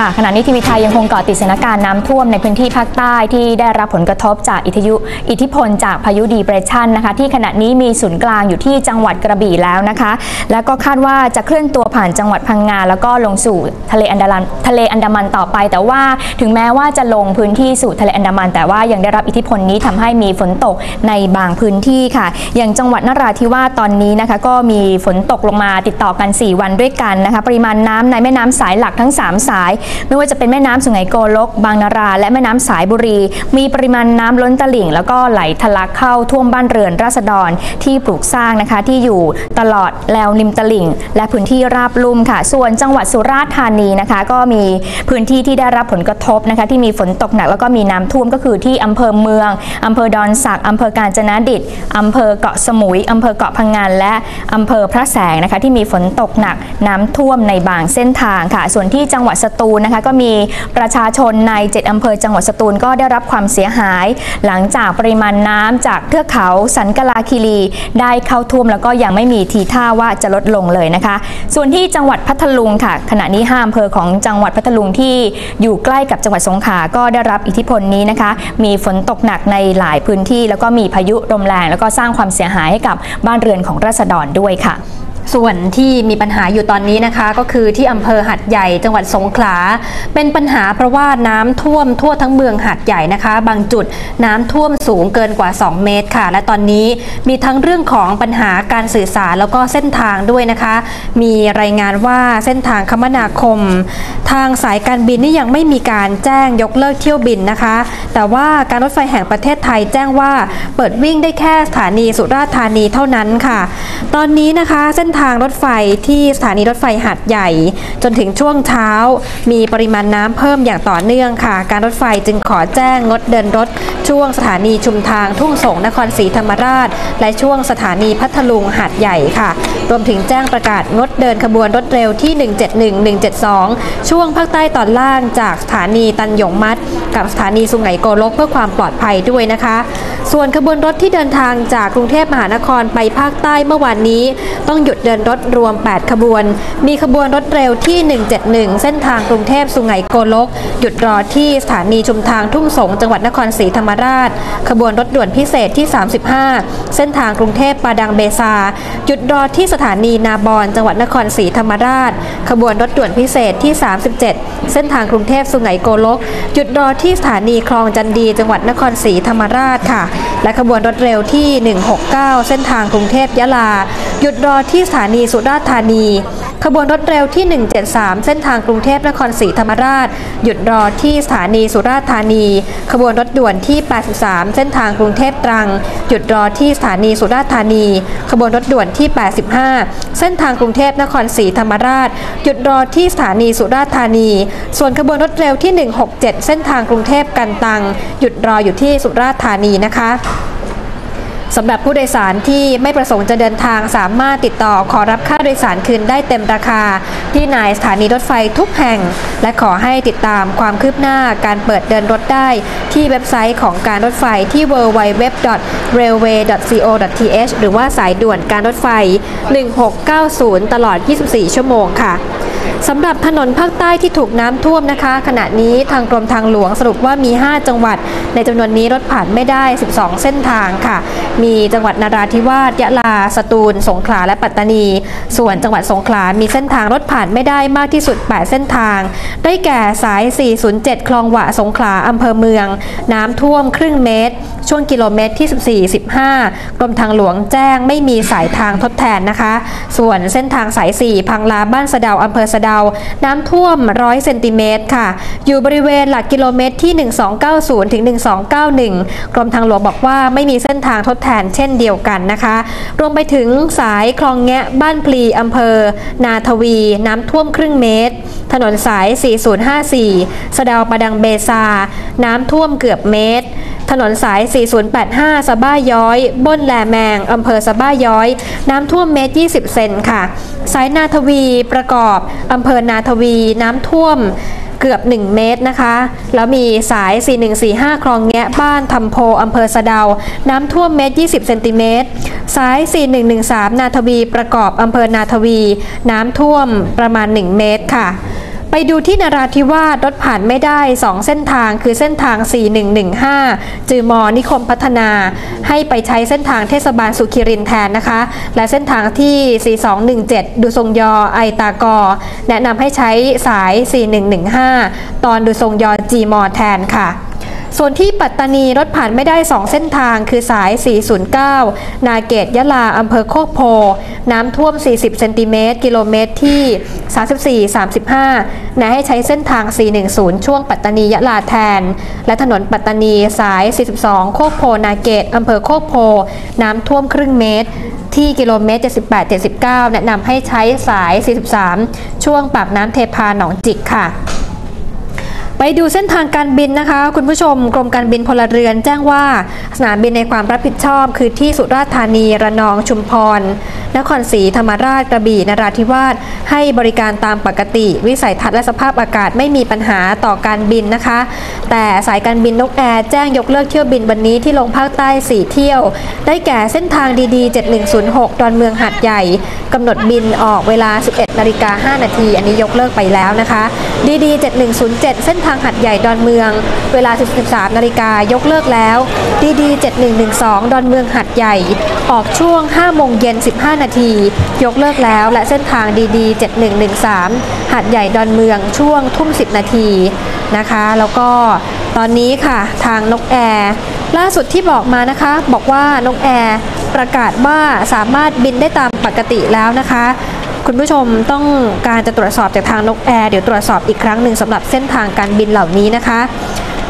ค่ะขณะนี้ทีวีไทยยังคงเกาะติดสถานการณ์น้ำท่วมในพื้นที่ภาคใต้ที่ได้รับผลกระทบจากอิทยุอิทธิพลจากพายุดีเปรสชันนะคะ ที่ขณะนี้มีศูนย์กลางอยู่ที่จังหวัดกระบี่แล้วนะคะ แล้วก็คาดว่าจะเคลื่อนตัวผ่านจังหวัดพังงาแล้วก็ลงสู่ทะเลอันดามันทะเลอันดามันต่อไป แต่ว่าถึงแม้ว่าจะลงพื้นที่สู่ทะเลอันดามัน แต่ว่ายังได้รับอิทธิพลนี้ทำให้มีฝนตกในบางพื้นที่ค่ะ อย่างจังหวัดนราธิวาสตอนนี้นะคะ ก็มีฝนตกลงมาติดต่อกัน 4 วันด้วยกันนะคะ ปริมาณน้ำในแม่น้ำสายหลักทั้ง 3 สายไม่ว่าจะเป็นแม่น้ำสุไหงโกลก บางนารา และแม่น้ำสายบุรี มีปริมาณน้ำล้นตลิ่ง แล้วก็ไหลทะลักเข้าท่วมบ้านเรือนราษฎรที่ปลูกสร้างนะคะที่อยู่ตลอดแนวริมตลิ่ง และพื้นที่ราบลุ่มค่ะ ส่วนจังหวัดสุราษฎร์ธานีนะคะ ก็มีพื้นที่ที่ได้รับผลกระทบนะคะ ที่มีฝนตกหนักแล้วก็มีน้ำท่วมก็คือที่อำเภอเมืองอำเภอดอนสักอำเภอกาญจนดิตอำเภอเกาะสมุยอำเภอเกาะพังงาน และอำเภอพระแสงนะคะที่มีฝนตกหนักน้ำท่วมในบางเส้นทางค่ะ ส่วนที่จังหวัดสตูลนะคะก็มีประชาชนใน 7 อำเภอจังหวัดสตูลก็ได้รับความเสียหาย หลังจากปริมาณน้ำจากเทือกเขาสันกลาคีรีได้เข้าท่วมแล้วก็ยังไม่มีทีท่าว่าจะลดลงเลยนะคะ ส่วนที่จังหวัดพัทลุงค่ะ ขณะนี้ห้าอำเภอของจังหวัดพัทลุงที่อยู่ใกล้กับจังหวัดสงขลาก็ได้รับอิทธิพลนี้นะคะ มีฝนตกหนักในหลายพื้นที่ แล้วก็มีพายุลมแรงแล้วก็สร้างความเสียหายให้กับบ้านเรือนของราษฎรด้วยค่ะ ส่วนที่มีปัญหาอยู่ตอนนี้นะคะ ก็คือที่อำเภอหัดใหญ่จังหวัดสงขลา เป็นปัญหาเพราะว่าน้ำท่วมทั่วทั้งเมืองหัดใหญ่นะคะ บางจุดน้ำท่วมสูงเกินกว่า 2 เมตรค่ะ และตอนนี้มีทั้งเรื่องของปัญหาการสื่อสารแล้วก็เส้นทางด้วยนะคะ มีรายงานว่าเส้นทางคมนาคม ทางสายการบินนี่ยังไม่มีการแจ้งยกเลิกเที่ยวบินนะคะ แต่ว่าการรถไฟแห่งประเทศไทยแจ้งว่าเปิดวิ่งได้แค่สถานีสุราษฎร์ธานีเท่านั้นค่ะ ตอนนี้นะคะเส้นทางางรถไฟที่สถานีรถไฟหัดใหญ่ จนถึงช่วงเช้า มีปริมาณน้ำเพิ่มอย่างต่อเนื่องค่ะ การรถไฟจึงขอแจ้งงดเดินรถ ช่วงสถานีชุมทางทุ่งสงนครศรีธรรมราช และช่วงสถานีพัทลุงหัดใหญ่ค่ะ รวมถึงแจ้งประกาศงดเดินขบวนรถเร็วที่ 171 172 ช่วงภาคใต้ตอนล่างจากสถานีตันหยงมัด กับสถานีสุไหงโกลกเพื่อความปลอดภัยด้วยนะคะ ส่วนขบวนรถที่เดินทางจากกรุงเทพมหานครไปภาคใต้เมื่อวานนี้ ต้องหยุดเดินรถรวม 8 ขบวน มีขบวนรถเร็วที่ 171 เส้นทางกรุงเทพสุไหงโกลก หยุดรอที่สถานีชุมทางทุ่งสงจังหวัดนครศรีธรรมราช ขบวนรถด่วนพิเศษที่ 35 เส้นทางกรุงเทพปาดังเบซา หยุดรอที่สถานีนาบอนจังหวัดนครศรีธรรมราช ขบวนรถด่วนพิเศษที่ 37 เส้นทางกรุงเทพสุไหงโกลก หยุดรอที่สถานีคลองจันดี จังหวัดนครศรีธรรมราชค่ะ และขบวนรถเร็วที่ 169 เส้นทางกรุงเทพยะลา หยุดรอที่สถานีสุราษฎร์ธานี ขบวนรถเร็วที่ 173 เส้นทางกรุงเทพนครศรีธรรมราช หยุดรอที่สถานีสุราษฎร์ธานี ขบวนรถด่วนที่ 83 เส้นทางกรุงเทพตรัง หยุดรอที่สถานีสุราษฎร์ธานี ขบวนรถด่วนที่ 85 เส้นทางกรุงเทพนครศรีธรรมราช หยุดรอที่สถานีสุราษฎร์ธานี ส่วนขบวนรถเร็วที่ 167 เส้นทางกรุงเทพกันตัง หยุดรออยู่ที่สุราษฎร์ธานีนะคะ สำหรับผู้โดยสารที่ไม่ประสงค์จะเดินทางสามารถติดต่อขอรับค่าโดยสารคืนได้เต็มราคา ที่นายสถานีรถไฟทุกแห่ง และขอให้ติดตามความคืบหน้าการเปิดเดินรถได้ที่เว็บไซต์ของการรถไฟที่ www.railway.co.th หรือว่าสายด่วนการรถไฟ 1690 ตลอด 24 ชั่วโมงค่ะ สำหรับถนนภาคใต้ที่ถูกน้ำท่วมนะคะ ขณะนี้ทางกรมทางหลวงสรุปว่ามี 5 จังหวัด ในจำนวนนี้รถผ่านไม่ได้ 12 เส้นทางค่ะ มีจังหวัดนราธิวาสยะลา สตูล สงขลา และปัตตานี ส่วนจังหวัดสงขลา มีเส้นทางรถผ่านไม่ได้มากที่สุด 8 เส้นทาง ได้แก่สาย 407 คลองหวะ สงขลาอำเภอเมือง น้ำท่วมครึ่งเมตร ช่วงกิโลเมตรที่ 14 15 กรมทางหลวงแจ้งไม่มีสายทางทดแทนนะคะ ส่วนเส้นทางสาย 4 พังลาบ้านสะเดาอำเภอสะเดา น้ำท่วม 100 เซนติเมตรค่ะ อยู่บริเวณหลักกิโลเมตรที่ 1290 ถึง 1291 กรมทางหลวงบอกว่าไม่มีเส้นทางทดแทนเช่นเดียวกันนะคะ รวมไปถึงสายคลองแงะบ้านพลีอำเภอ นาทวี น้ำท่วมครึ่งเมตร ถนนสาย 4054 สะเดาประดังเบซา น้ำท่วมเกือบเมตร ถนนสาย 4085 สะบ้าย้อย บ้นแลแมง อำเภอสะบ้าย้อย น้ำท่วมเมตร 20 เซนค่ะ สายนาทวีประกอบ อำเภอนาทวี น้ำท่วมเกือบ 1 เมตรนะคะ แล้วมีสาย 4145 คลองแงะบ้านทำโพอำเภอสะเดา น้ำท่วมเมตร 20 เซนติเมตร สาย 4113 นาทวีประกอบอำเภอนาทวี น้ำท่วมประมาณ 1 เมตรค่ะ ไปดูที่นราธิวาสรถผ่านไม่ได้ 2 เส้นทางคือเส้นทาง 4115 จือมอนิคมพัฒนา ให้ไปใช้เส้นทางเทศบาลสุขิรินแทนนะคะ และเส้นทางที่ 4217 ดูทรงยอไอตากอ แนะนำให้ใช้สาย 4115 ตอนดูทรงยอจีมอแทนค่ะ ส่วนที่ปัตตานีรถผ่านไม่ได้ 2 เส้นทางคือสาย 409 นาเกตยะลาอำเภอโคกโพ น้ำท่วม 40 เซนติเมตร กิโลเมตรที่ 34-35แนะให้ใช้เส้นทาง 410 ช่วงปัตตานียะลาแทน และถนนปัตตานีสาย 42 โคกโพ นาเกตอำเภอโคกโพ น้ำท่วมครึ่งเมตรที่กิโลเมตร 78-79 แนะนำให้ใช้สาย 43 ช่วงปากน้ำเทพาหนองจิกค่ะ ไปดูเส้นทางการบินนะคะ คุณผู้ชมกรมการบินพลเรือนแจ้งว่า สนามบินในความรับผิดชอบ คือที่สุราษฎร์ธานีระนองชุมพร นครศรีธรรมราชกระบี่นราธิวาสให้บริการตามปกติ วิสัยทัศน์และสภาพอากาศไม่มีปัญหาต่อการบินนะคะ แต่สายการบินนกแอร์แจ้งยกเลิกเที่ยวบินวันนี้ที่ลงภาคใต้ 4 เที่ยว ได้แก่เส้นทางดีๆ 7106 ดอนเมืองหาดใหญ่กำหนดบินออกเวลา 11นาฬิกา5นาทีอันนี้ยกเลิกไปแล้วนะคะดีๆ7107 เส้นทางางหัดใหญ่ดอนเมือง เวลา 13นาฬิกายกเลิกแล้ว ดีดี 7112 ดอนเมืองหัดใหญ่ ออกช่วง 5 โมงเย็น 15 นาที ยกเลิกแล้ว และเส้นทางดีดี 7113 หัดใหญ่ดอนเมืองช่วงทุ่ม 10 นาทีนะคะ แล้วก็ตอนนี้ค่ะทางนกแอร์ล่าสุดที่บอกมานะคะ บอกว่านกแอร์ประกาศว่าสามารถบินได้ตามปกติแล้วนะคะ คุณผู้ชมต้องการจะตรวจสอบจากทางนกแอร์เดี๋ยวตรวจสอบอีกครั้งหนึ่งสำหรับเส้นทางการบินเหล่านี้นะคะ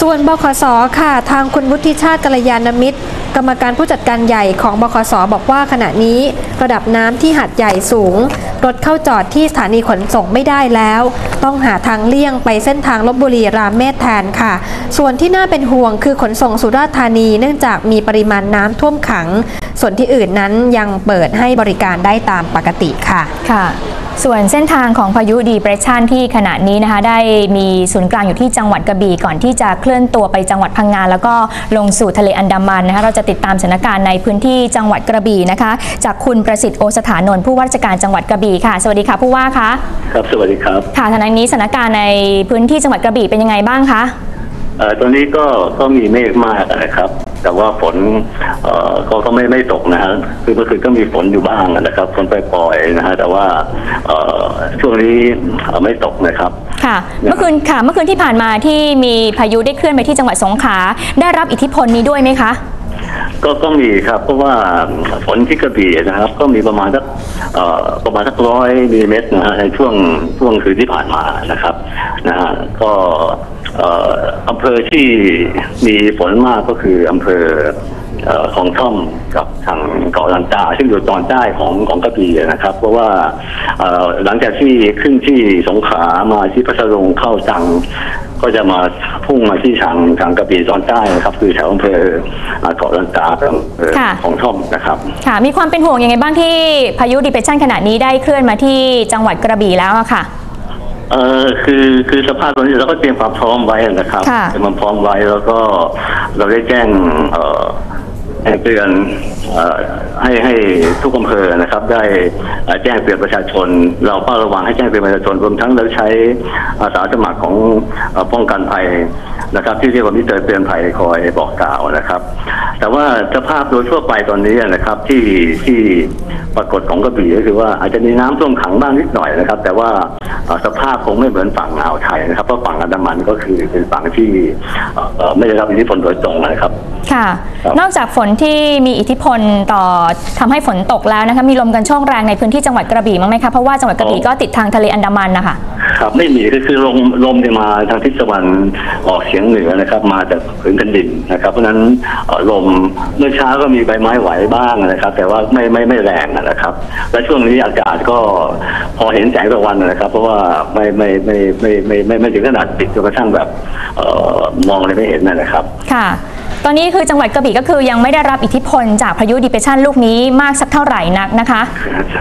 ส่วนบขสค่ะ ทางคุณวุฒิชาติกัลยาณมิตร กรรมการผู้จัดการใหญ่ของบขสบอกว่าขณะนี้ ระดับน้ำที่หัดใหญ่สูง รถเข้าจอดที่สถานีขนส่งไม่ได้แล้ว ต้องหาทางเลี่ยงไปเส้นทางลบบุรีรามเมศแทนค่ะ ส่วนที่น่าเป็นห่วงคือขนส่งสุราษฎร์ธานีเนื่องจากมีปริมาณน้ำท่วมขัง ส่วนที่อื่นนั้นยังเปิดให้บริการได้ตามปกติค่ะค่ะ ส่วนเส้นทางของพายุดีเปรสชันที่ขณะนี้นะคะได้มีศูนย์กลางอยู่ที่จังหวัดกระบี่ก่อนที่จะเคลื่อนตัวไปจังหวัดพังงาแล้วก็ลงสู่ทะเลอันดามันนะคะเราจะติดตามสถานการณ์ในพื้นที่จังหวัดกระบี่นะคะ จากคุณประสิทธิ์โอสถานนท์ผู้ว่าราชการจังหวัดกระบี่ค่ะ สวัสดีค่ะผู้ว่าคะครับสวัสดีครับค่ะทางนี้สถานการณ์ในพื้นที่จังหวัดกระบี่เป็นยังไงบ้างคะเอ่อตอนนี้ก็ก็มีเมฆมากนะครับ แต่ว่าฝนเอ่อก็ก็ไม่ไม่ตกนะฮะคือเมื่อคืนก็มีฝนอยู่บ้างนะครับฝนปล่อยๆนะฮะแต่ว่าเอ่อช่วงนี้เอ่อไม่ตกนะครับ ค่ะ เมื่อคืนค่ะ เมื่อคืนที่ผ่านมาที่มีพายุได้เคลื่อนไปที่จังหวัดสงขลาได้รับอิทธิพลนี้ด้วยไหมคะ ก็ก็มีครับ เพราะว่าฝนที่กระบี่นะครับ ก็มีประมาณสักเอ่อประมาณสักร้อยมิลลิเมตรนะฮะในช่วงช่วงคืนที่ผ่านมานะครับนะฮะก็เอ่ออำเภอที่มีฝนมากก็คืออำเภอเอ่อของท่อมกับทางเกาะลันตา ซึ่งอยู่ตอนใต้ของของกระบี่นะครับ เพราะว่าเอ่อหลังจากที่ขึ้นที่สงขลามาที่พัทลุงเข้าจัง ก็จะมาพุ่งมาที่ทางทางกระบี่ตอนใต้นะครับ คือแถวอำเภออ่าเกาะลันตากับอำเภอค่ะของท่อมนะครับค่ะมีความเป็นห่วงยังไงบ้างที่พายุดีเปรสชันขณะนี้ได้เคลื่อนมาที่จังหวัดกระบี่แล้วอะค่ะ เออคือคือสภาพตอนนี้เราก็เตรียมความพร้อมไว้นะครับค่ะ เตรียมความพร้อมไว้แล้วก็เราได้แจ้งเอ่อแจ้งเตือนเอ่อให้ให้ทุกอำเภอนะครับ ได้เอ่อแจ้งเตือนประชาชน เราเฝ้าระวังให้แจ้งเตือนประชาชนรวมทั้งเราใช้อาสาสมัครของเอ่อป้องกันภัย นะครับที่เรียกว่ามิเตอร์เตือนภัยคอยบอกกล่าวนะครับ แต่ว่าสภาพโดยทั่วไปตอนนี้นะครับที่ที่ปรากฏของกระบี่ก็คือว่าอาจจะมีน้ำท่วมขังบ้างนิดหน่อยนะครับ แต่ว่าเอ่อสภาพคงไม่เหมือนฝั่งอ่าวไทยนะครับเพราะฝั่งอันดามันก็คือเป็นฝั่งที่เอ่อเอ่อไม่ได้รับอิทธิพลโดยตรงนะครับค่ะครับนอกจากฝนที่มีอิทธิพลต่อทำให้ฝนตกแล้วนะคะมีลมกันโชกแรงในพื้นที่จังหวัดกระบี่มั้างไหมคะเพราะว่าจังหวัดกระบี่ก็ติดทางทะเลอันดามันนะคะ ครับไม่มีก็คือลมลมเนี่ยมาทางทิศตะวันออกเฉียงเหนือนะครับ มาจากพื้นแผ่นดินนะครับ เพราะฉะนั้นลมเมื่อเช้าก็มีใบไม้ไหวบ้างนะครับ แต่ว่าไม่ไม่ไม่แรงนะครับ และช่วงนี้อากาศก็พอเห็นแสงตะวันนะครับ เพราะว่าไม่ไม่ไม่ไม่ไม่ไม่ไม่ถึงขนาดติดจนกระทั่งแบบออมองเลยไม่เห็นนะครับ ค่ะ ตอนนี้คือจังหวัดกระบี่ก็คือยังไม่ได้รับอิทธิพลจากพายุดีเปรสชันลูกนี้มากสักเท่าไหร่นักนะคะ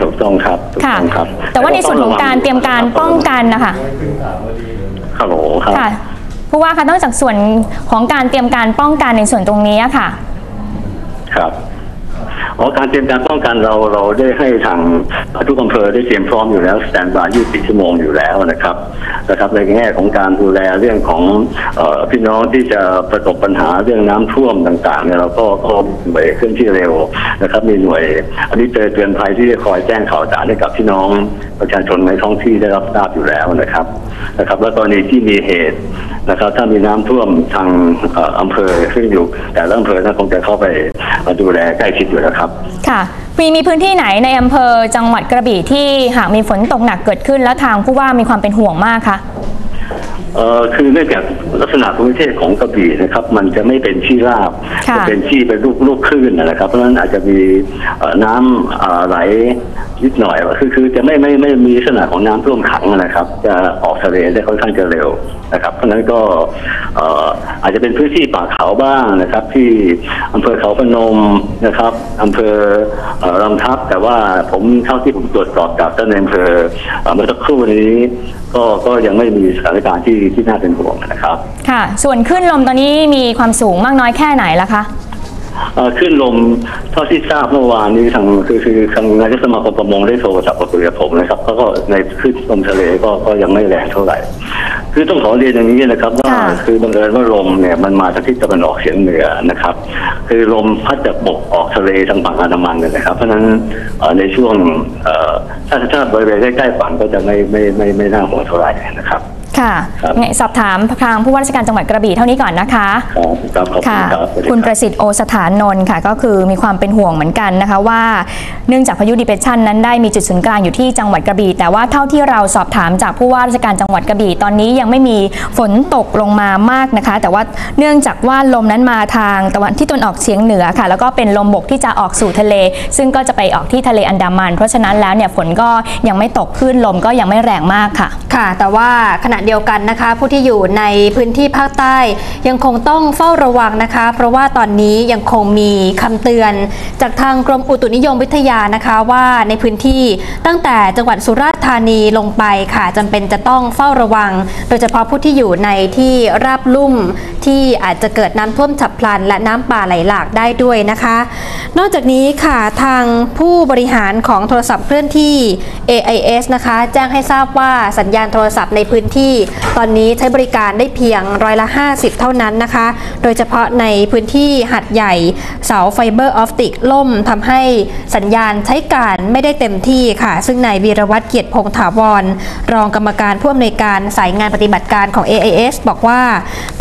ถูกต้องครับถูกค่ะต้องครับ แต่ว่าในส่วนของการเตรียมการป้องกันนะคะฮัลโหลครับค่ะผู้ว่าคะนอกจากส่วนของการเตรียมการป้องกันในส่วนตรงนี้อะค่ะ ครับ อ๋อการเตรียมการป้องกันเราเราได้ให้ทางทุกอำเภอได้เตรียมพร้อมอยู่แล้วสแตนบาย24ชั่วโมงอยู่แล้วนะครับนะครับในแง่ของการดูแลเรื่องของอพี่น้องที่จะประสบปัญหาเรื่องน้ำท่วมต่างๆเนี่ยเราก็ก็หน่วยเคลื่อนที่เร็วนะครับ มีหน่วยอันนี้เตือนเตือนภัยที่จะคอยแจ้งข่าวสารให้กับพี่น้องประชาชนในท้องที่ได้รับทราบอยู่แล้วนะครับ นะครับแล้วกรณีที่มีเหตุนะครับ ถ้ามีน้ำท่วมทางเอ่ออำเภอซึ่งอยู่ แต่ละอำเภอนั้นคงจะเข้าไปดูแลใกล้ชิดอยู่แล้วครับ ค่ะมีมีพื้นที่ไหนในอำเภอจังหวัดกระบี่ที่หากมีฝนตกหนักเกิดขึ้นแล้วทางผู้ว่ามีความเป็นห่วงมากคะเอ่อคือเนื่องจากลักษณะภูมิประเทศของกระบี่นะครับ มันจะไม่เป็นที่ราบค่ะจะเป็นที่เป็นลูกลูกคลื่นนะครับ เพราะฉะนั้นอาจจะมีเอ่อน้ำเอ่อไหล นิดหน่อยคือคือจะไม่ไม่ไม่มีลักษณะของน้ำท่วมขังนะครับ จะออกทะเลได้ค่อนข้างจะเร็วนะครับ เพราะฉะนั้นก็อาจจะเป็นพื้นที่ป่าเขาบ้างนะครับ ที่อำเภอเขาพนมนะครับอำเภอลำทับ แต่ว่าผมเท่าที่ผมตรวจสอบจากท่านในอำเภอเมื่อสักครู่นี้ก็ก็ยังไม่มีสถานการณ์ที่ที่น่าเป็นห่วงนะครับ ค่ะ ส่วนคลื่นลมตอนนี้มีความสูงมากน้อยแค่ไหนล่ะคะ ขึ้นลมเท่าที่ทราบเมื่อวานนี้ทางคือคือทางนายกสมาคมประมงได้โทรศัพท์มาคุยกับผมนะครับเขาก็ในขึ้นลมทะเลก็ก็ยังไม่แรงเท่าไหร่ คือต้องขอเรียนอย่างนี้นะครับ ว่าค่ะคือบังเอิญว่าลมเนี่ยมันมาจากทิศตะวันออกเฉียงเหนือนะครับ คือลมพัดจากบกออกทะเลทางฝั่งอันดามันเนี่ยนะครับ เพราะฉะนั้นเอ่อในช่วงเอ่อถ้าถ้าบริเวณใกล้ๆฝั่งก็จะไม่ไม่ไม่ไม่น่าห่วงเท่าไหร่นะครับ ค่ะครับไงสอบถามทางผู้ว่าราชการจังหวัดกระบี่เท่านี้ก่อนนะคะ ครับครับขอบคุค่ะณครับสวัสดีคุณรับประสิทธิ์โอสถานนท์ค่ะ ก็คือมีความเป็นห่วงเหมือนกันนะคะว่าเนื่องจากพายุดิเปรชันนั้นได้มีจุดศูนย์กลางอยู่ที่จังหวัดกระบี่แต่ว่าเท่าที่เราสอบถามจากผู้ว่าราชการจังหวัดกระบี่ตอนนี้ยังไม่มีฝนตกลงมามากนะคะ แต่ว่าเนื่องจากว่าลมนั้นมาทางตะวันที่ตะวันออกเฉียงเหนือค่ะ แล้วก็เป็นลมบกที่จะออกสู่ทะเล ซึ่งก็จะไปออกที่ทะเลอันดามัน เพราะฉะนั้นแล้วเนี่ยฝนก็ยังไม่ตกคลื่นลมก็ยังไม่แรงมากค่ะค่ะ แต่ว่าขณะเดียวกันนะคะ ผู้ที่อยู่ในพื้นที่ภาคใต้ ยังคงต้องเฝ้าระวังนะคะ เพราะว่าตอนนี้ยังคงมีคำเตือน จากทางกรมอุตุนิยมวิทยานะคะว่าในพื้นที่ตั้งแต่จังหวัดสุราษฎร์ธานีลงไปค่ะจำเป็นจะต้องเฝ้าระวัง โดยเฉพาะผู้ที่อยู่ในที่ราบลุ่มที่อาจจะเกิดน้ำท่วมฉับพลัน และน้ำป่าไหลหลากได้ด้วยนะคะ นอกจากนี้ค่ะทางผู้บริหารของโทรศัพท์เคลื่อนที่ AIS นะคะ แจ้งให้ทราบว่าสัญญาณโทรศัพท์ในพื้นที่ ตอนนี้ใช้บริการได้เพียงร้อยละ 50 เท่านั้นนะคะ โดยเฉพาะในพื้นที่หัดใหญ่เสาไฟเบอร์ออปติกล่มทำให้สัญญาณใช้การไม่ได้เต็มที่ค่ะ ซึ่งนายวีรวัตรเกียรติพงษ์ถาวร รองกรรมการผู้อำนวยการสายงานปฏิบัติการของ AIS บอกว่า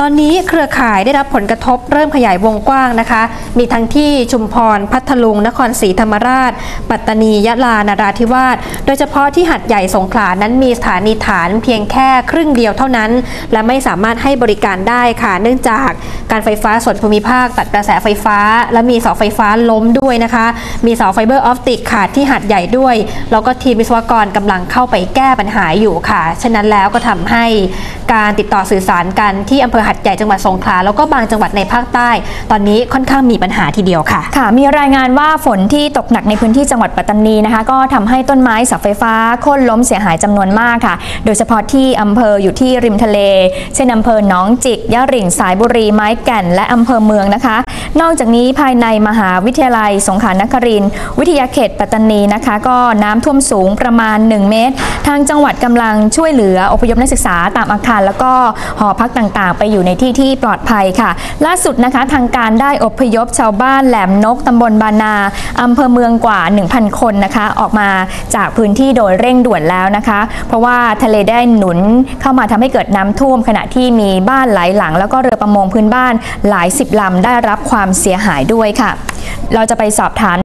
ตอนนี้เครือข่ายได้รับผลกระทบเริ่มขยายวงกว้างนะคะ มีทั้งที่ชุมพร พัทลุง นครศรีธรรมราช ปัตตานี ยะลา นาราธิวาส โดยเฉพาะที่หัดใหญ่สงขลานั้นมีสถานีฐานเพียงแค่ครึ่งเดียวเท่านั้น และไม่สามารถให้บริการได้ค่ะ เนื่องจากการไฟฟ้าส่วนภูมิภาคตัดกระแสไฟฟ้า และมีเสาไฟฟ้าล้มด้วยนะคะ มีเสาไฟเบอร์ออปติกขาดที่หัดใหญ่ด้วย แล้วก็ทีมวิศวกรกำลังเข้าไปแก้ปัญหาอยู่ค่ะ ฉะนั้นแล้วก็ทำให้การติดต่อสื่อสารกันที่อำเภอหัดใหญ่จังหวัดสงขลาแล้วก็บางจังหวัดในภาคใต้ ตอนนี้ค่อนข้างมีปัญหาทีเดียวค่ะ ค่ะ มีรายงานว่าฝนที่ตกหนักในพื้นที่จังหวัดปัตตานีนะคะ ก็ทำให้ต้นไม้เสาไฟฟ้าโค่นล้มเสียหายจำนวนมากค่ะโดยเฉพาะที่อำเภออยู่ที่ริมทะเล เช่นอำเภอหนองจิกยะริ่งสายบุรีไม้แก่น และอำเภอเมืองนะคะ นอกจากนี้ภายในมหาวิทยาลัยสงขลานครินทร์วิทยาเขตปัตตานีนะคะ ก็น้ำท่วมสูงประมาณ 1 เมตร ทางจังหวัดกำลังช่วยเหลืออพยพนักศึกษาตามอาคาร แล้วก็หอพักต่างๆ ไปอยู่ในที่ที่ปลอดภัยค่ะ ล่าสุดนะคะทางการได้อพยพชาวบ้านแหลมนกตำบลบานาอำเภอเมืองกว่า 1,000 คนนะคะ ออกมาจากพื้นที่โดยเร่งด่วนแล้วนะคะ เพราะว่าทะเลได้หนุนเข้ามาทำให้เกิดน้ำท่วม ขณะที่มีบ้านหลายหลัง แล้วก็เรือประมงพื้นบ้านหลายสิบลำได้รับความเสียหายด้วยค่ะ เราจะไปสอบถาม